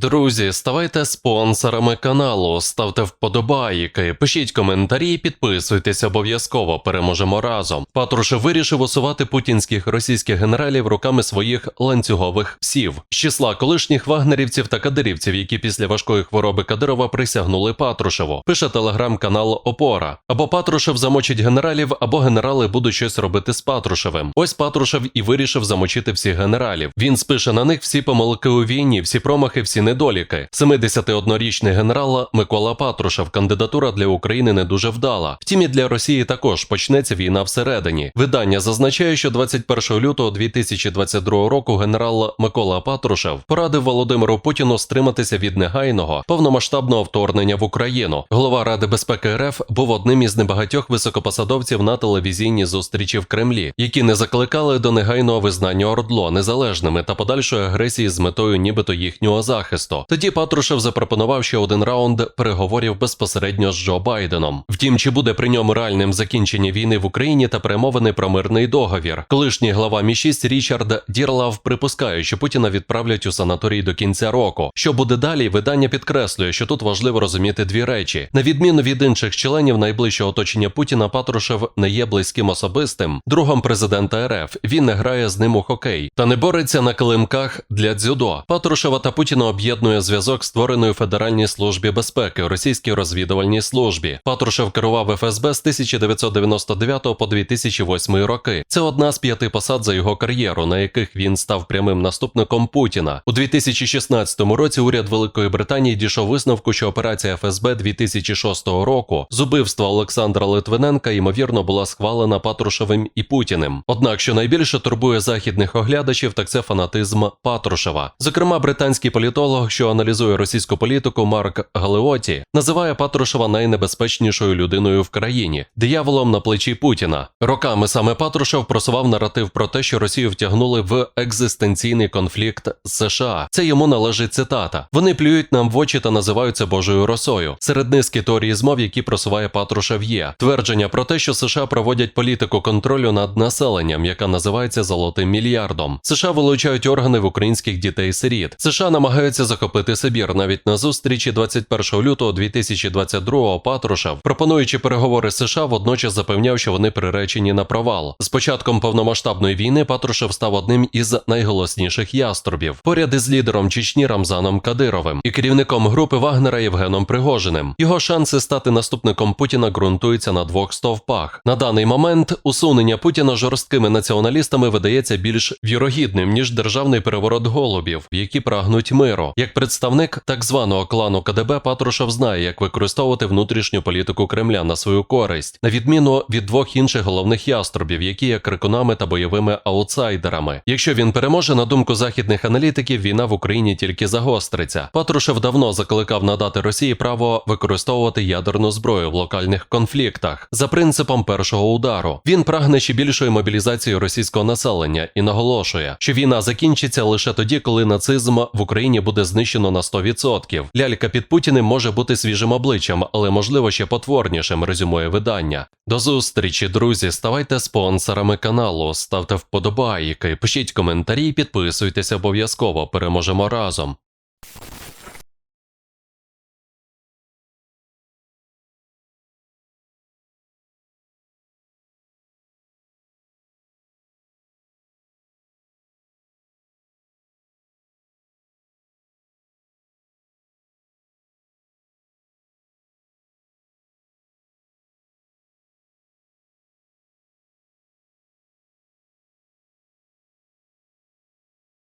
Друзі, ставайте спонсорами каналу, ставте вподобайки, пишіть коментарі, підписуйтесь обов'язково. Переможемо разом. Патрушев вирішив усувати путінських російських генералів руками своїх ланцюгових псів з числа колишніх вагнерівців та кадирівців, які після важкої хвороби Кадирова присягнули Патрушеву. Пише телеграм-канал Опора. Або Патрушев замочить генералів, або генерали будуть щось робити з Патрушевим. Ось Патрушев і вирішив замочити всіх генералів. Він спише на них всі помилки у війні, всі промахи, всі недоліки. 71-річний генерал Микола Патрушев. Кандидатура для України не дуже вдала. Втім, і для Росії також почнеться війна всередині. Видання зазначає, що 21 лютого 2022 року генерал Микола Патрушев порадив Володимиру Путіну стриматися від негайного повномасштабного вторгнення в Україну. Голова Ради безпеки РФ був одним із небагатьох високопосадовців на телевізійній зустрічі в Кремлі, які не закликали до негайного визнання Ордло незалежними та подальшої агресії з метою нібито їхнього захисту. Тоді Патрушев запропонував ще один раунд переговорів безпосередньо з Джо Байденом. Втім, чи буде при ньому реальним закінчення війни в Україні та перемовини про мирний договір? Колишній глава Мі 6 Річард Дірлав припускає, що Путіна відправлять у санаторій до кінця року. Що буде далі? Видання підкреслює, що тут важливо розуміти дві речі. На відміну від інших членів найближчого оточення Путіна, Патрушев не є близьким особистим другом президента РФ. Він не грає з ним у хокей та не бореться на килимках для дзюдо. Патрушева та Путіна об'єднує зв'язок створеної Федеральній службі безпеки російській розвідувальній службі. Патрушев керував ФСБ з 1999 по 2008 роки. Це одна з п'яти посад за його кар'єру, на яких він став прямим наступником Путіна. У 2016 році уряд Великої Британії дійшов висновку, що операція ФСБ 2006 року з убивства Олександра Литвиненка ймовірно була схвалена Патрушевим і Путіним. Однак, що найбільше турбує західних оглядачів, так це фанатизм Патрушева. Зокрема, британський політолог, що аналізує російську політику, Марк Галеоті, називає Патрушева найнебезпечнішою людиною в країні, дияволом на плечі Путіна. Роками саме Патрушев просував наратив про те, що Росію втягнули в екзистенційний конфлікт з США. Це йому належить цитата. Вони плюють нам в очі та називають це Божою росою. Серед низки теорії змов, які просуває Патрушев, є твердження про те, що США проводять політику контролю над населенням, яка називається золотим мільярдом. США вилучають органи в українських дітей-сиріт. США намагаються захопити Сибір. Навіть на зустрічі 21 лютого 2022 Патрушев, пропонуючи переговори США, водночас запевняв, що вони приречені на провал. З початком повномасштабної війни Патрушев став одним із найголосніших яструбів, поряд із лідером Чечні Рамзаном Кадировим і керівником групи Вагнера Євгеном Пригожиним. Його шанси стати наступником Путіна ґрунтуються на двох стовпах. На даний момент усунення Путіна жорсткими націоналістами видається більш вірогідним ніж державний переворот голубів, які прагнуть миру. Як представник так званого клану КДБ Патрушев знає, як використовувати внутрішню політику Кремля на свою користь, на відміну від двох інших головних яструбів, які є крикунами та бойовими аутсайдерами. Якщо він переможе, на думку західних аналітиків, війна в Україні тільки загостриться. Патрушев давно закликав надати Росії право використовувати ядерну зброю в локальних конфліктах за принципом першого удару. Він прагне ще більшої мобілізації російського населення і наголошує, що війна закінчиться лише тоді, коли нацизм в Україні буде знищено на 100%. Лялька під Путіним може бути свіжим обличчям, але можливо ще потворнішим. Резюмує видання. До зустрічі, друзі. Ставайте спонсорами каналу, ставте вподобайки, пишіть коментарі, підписуйтесь обов'язково. Переможемо разом.